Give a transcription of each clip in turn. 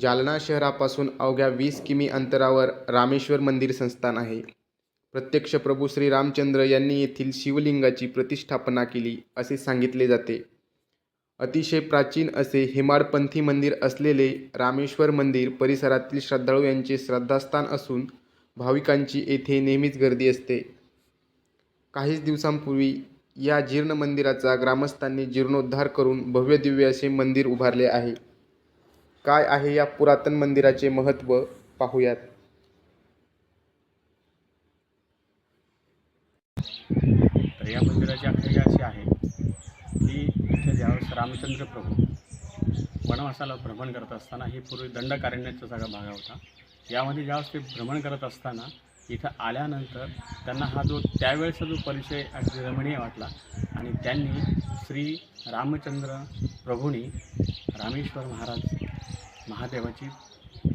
जालना शहरापासून अवघ्या वीस किमी अंतरावर रामेश्वर मंदिर संस्थान आहे. प्रत्यक्ष प्रभू श्री रामचंद्र यांनी येथील शिवलिंगाची प्रतिष्ठापना केली असे सांगितले जाते. अतिशय प्राचीन असे हेमाडपंथी मंदिर असलेले रामेश्वर मंदिर परिसरातील श्रद्धाळू यांचे श्रद्धास्थान असून भाविकांची येथे नेहमीच गर्दी असते. काहीच दिवसांपूर्वी या जीर्ण मंदिराचा ग्रामस्थांनी जीर्णोद्धार करून भव्यदिव्य असे मंदिर उभारले आहे. काय आहे या पुरातन मंदिराचे महत्त्व पाहूयात. तर या मंदिराची आख्यायिका अशी आहे की इथे ज्यावेळेस रामचंद्र प्रभू वनवासाला भ्रमण करत असताना ही पूर्वी दंडकारण्याचा सगळा भाग होता. यामध्ये ज्यावेळेस ते भ्रमण करत असताना इथं आल्यानंतर त्यांना हा जो त्यावेळेचा जो परिचय अगदी रमणीय वाटला आणि त्यांनी श्री रामचंद्र प्रभूंनी रामेश्वर महाराज महादेवाची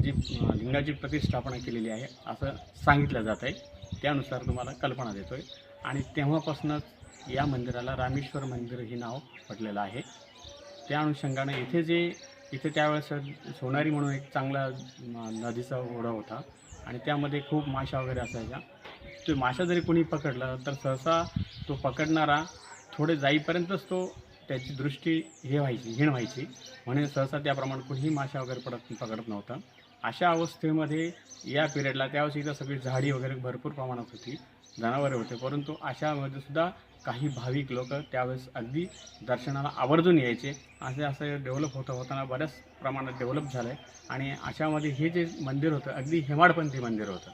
जी लिंगाची प्रतिष्ठापना केलेली आहे असं सांगितलं जात आहे. त्यानुसार तुम्हाला कल्पना देतो आहे आणि तेव्हापासूनच या मंदिराला रामेश्वर मंदिर हे नाव पडलेलं आहे. त्या अनुषंगाने इथे जे इथे त्यावेळेस सोनारी म्हणून एक चांगला नदीचा ओढा होता. आणि त्यामध्ये खूप माशा वगैरे असायच्या. तो माशा जरी कोणी पकडला तर सहसा तो पकडणारा थोडे जाईपर्यंतच तो त्याची दृष्टी हे व्हायची हीण व्हायची. म्हणून सहसा त्याप्रमाणे कुणीही माशा वगैरे पडत पकडत नव्हतं. अशा अवस्थेमध्ये या पिरियडला त्यावेळेस इथं सगळी झाडी वगैरे भरपूर प्रमाणात होती जनावरे होते. परंतु अशामध्ये सुद्धा काही भाविक लोक त्यावेळेस अगदी दर्शनाला आवर्जून यायचे. असे असं डेव्हलप होतं होताना बऱ्याच प्रमाणात डेव्हलप झालं आहे आणि अशामध्ये हे जे मंदिर होतं अगदी हेमाडपंथी मंदिर होतं.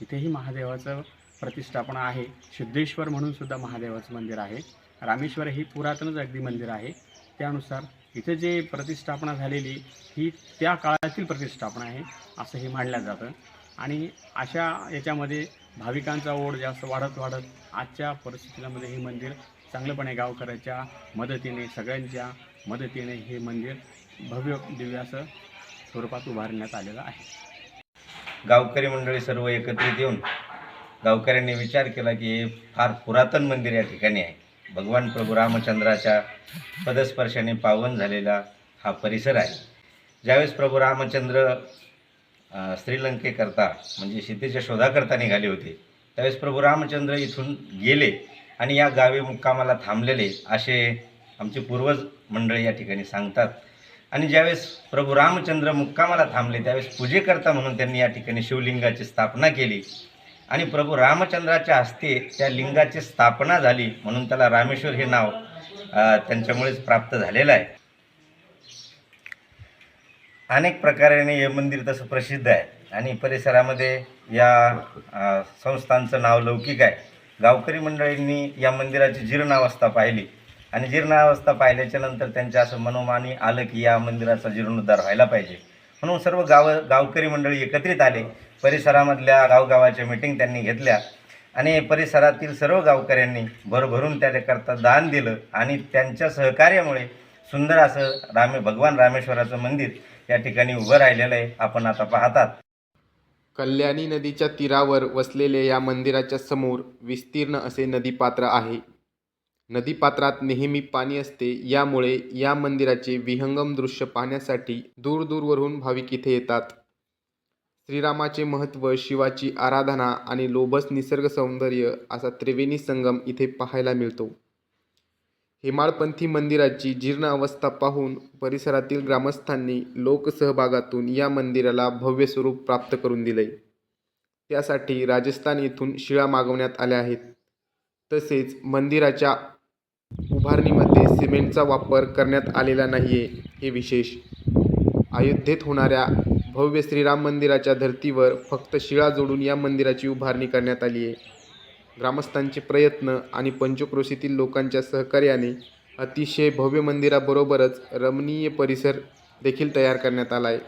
इथेही महादेवाचं प्रतिष्ठापना आहे. सिद्धेश्वर म्हणून सुद्धा महादेवाचं मंदिर आहे. रामेश्वर ही पुरातनच अगदी मंदिर आहे. त्यानुसार इथे जे प्रतिष्ठापना झालेली ही त्या काळातील प्रतिष्ठापना आहे असं हे मानलं जातं. आणि अशा याच्यामध्ये भाविकांचा ओढ जास्त वाढत वाढत आजच्या परिस्थितीमध्ये हे मंदिर चांगलंपणे गावकऱ्याच्या मदतीने सगळ्यांच्या मदतीने हे मंदिर भव्य दिव्याचं स्वरूपात उभारण्यात आलेलं आहे. गावकरी मंडळी सर्व एकत्रित येऊन गावकऱ्यांनी विचार केला की हे फार पुरातन मंदिर या ठिकाणी आहे. भगवान प्रभू रामचंद्राच्या पदस्पर्शाने पावन झालेला हा परिसर आहे. ज्यावेळेस प्रभू रामचंद्र श्रीलंकेकरता म्हणजे सीतेच्या शोधाकरता निघाले होते त्यावेळेस प्रभू रामचंद्र इथून गेले आणि या गावी मुक्कामाला थांबलेले असे आमचे पूर्वज मंडळी या ठिकाणी सांगतात. आणि ज्यावेळेस प्रभू रामचंद्र मुक्कामाला थांबले त्यावेळेस पूजेकरता म्हणून त्यांनी या ठिकाणी शिवलिंगाची स्थापना केली. आणि प्रभू रामचंद्राच्या हस्ते त्या लिंगाची स्थापना झाली म्हणून त्याला रामेश्वर हे नाव त्यांच्यामुळेच प्राप्त झालेलं आहे. अनेक प्रकाराने हे मंदिर तसं प्रसिद्ध आहे आणि परिसरामध्ये या संस्थांचं नाव लौकिक आहे. गावकरी मंडळींनी या मंदिराची जीर्णावस्था पाहिली आणि जीर्णावस्था पाहिल्याच्या नंतर त्यांच्या असं मनोमानी आलं की या मंदिराचा जीर्णोद्धार व्हायला पाहिजे. म्हणून सर्व गाव गावकरी मंडळी एकत्रित आले. परिसरामधल्या गावगावाच्या मिटिंग त्यांनी घेतल्या. आणि परिसरातील सर्व गावकऱ्यांनी भरभरून त्याकरता दान दिलं. आणि त्यांच्या सहकार्यामुळे सुंदर असं रामे भगवान रामेश्वराचं मंदिर या ठिकाणी उभं राहिलेलं आहे. आपण आता पाहतात. कल्याणी नदीच्या तीरावर वसलेले या मंदिराच्या समोर विस्तीर्ण असे नदीपात्र आहे. नदीपात्रात नेहमी पाणी असते. यामुळे या मंदिराचे विहंगम दृश्य पाहण्यासाठी दूरदूरवरून भाविक इथे येतात. श्रीरामाचे महत्त्व शिवाची आराधना आणि लोभस निसर्ग सौंदर्य असा त्रिवेणी संगम इथे पाहायला मिळतो. हेमाळपंथी मंदिराची जीर्ण अवस्था पाहून परिसरातील ग्रामस्थांनी लोकसहभागातून या मंदिराला भव्य स्वरूप प्राप्त करून दिले. त्यासाठी राजस्थान येथून शिळा मागवण्यात आल्या आहेत. तसेच मंदिराच्या उभारणीमध्ये सिमेंटचा वापर करण्यात आलेला नाही आहे हे विशेष. अयोध्येत होणाऱ्या भव्य श्रीराम मंदिराच्या धर्तीवर फक्त शिळा जोडून या मंदिराची उभारणी करण्यात आली आहे. ग्रामस्थांचे प्रयत्न आणि पंचक्रोशीतील लोकांच्या सहकार्याने अतिशय भव्य मंदिराबरोबरच रमणीय परिसर देखील तयार करण्यात आला आहे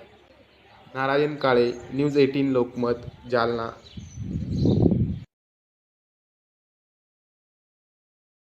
नारायण काळे न्यूज एटीन लोकमत जालना.